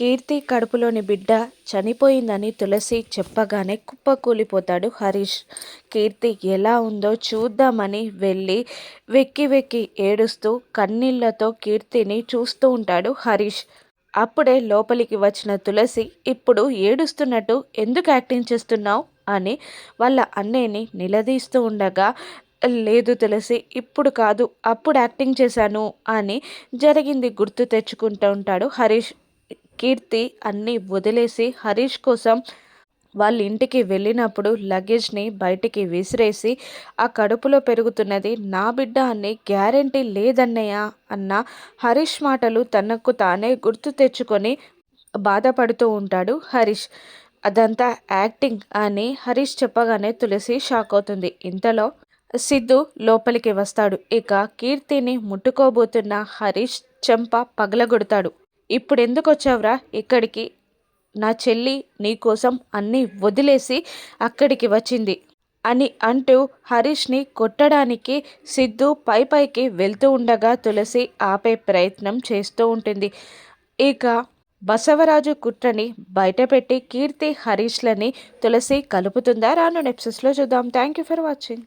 కీర్తి కడుపులోని బిడ్డ చనిపోయిందని తులసి చెప్పగానే కుప్పకూలిపోతాడు హరీష్. కీర్తి ఎలా ఉందో చూద్దామని వెళ్ళి వెక్కి వెక్కి ఏడుస్తూ కన్నీళ్ళతో కీర్తిని చూస్తూ ఉంటాడు హరీష్. అప్పుడే లోపలికి వచ్చిన తులసి ఇప్పుడు ఏడుస్తున్నట్టు ఎందుకు యాక్టింగ్ చేస్తున్నావు? అని వాళ్ళ అన్నయ్యని నిలదీస్తూ ఉండగా లేదు తులసి ఇప్పుడు కాదు అప్పుడు యాక్టింగ్ చేశాను అని జరిగింది గుర్తు తెచ్చుకుంటూ ఉంటాడు హరీష్. కీర్తి అన్నీ వదిలేసి హరీష్ కోసం వాళ్ళ ఇంటికి వెళ్ళినప్పుడు లగేజ్ని బయటికి విసిరేసి ఆ కడుపులో పెరుగుతున్నది నా బిడ్డ అని గ్యారంటీ లేదన్నయ్య అన్న హరీష్ మాటలు తనకు తానే గుర్తు తెచ్చుకొని బాధపడుతూ ఉంటాడు హరీష్. అదంతా యాక్టింగ్ అని హరీష్ చెప్పగానే తులసి షాక్ అవుతుంది. ఇంతలో సిద్ధు లోపలికి వస్తాడు. ఇక కీర్తిని ముట్టుకోబోతున్న హరీష్ చెంప పగలగొడతాడు. ఇప్పుడు ఎందుకు వచ్చావురా ఇక్కడికి నా చెల్లి నీకోసం అన్నీ వదిలేసి అక్కడికి వచ్చింది అని అంటూ హరీష్ని కొట్టడానికి సిద్ధు పై పైకి వెళ్తూ ఉండగా తులసి ఆపే ప్రయత్నం చేస్తూ ఉంటుంది. ఇక బసవరాజు కుట్రని బయటపెట్టి కీర్తి హరీష్లని తులసి కలుపుతుందా? రాను నెప్సెస్లో చూద్దాం. Thank you for watching.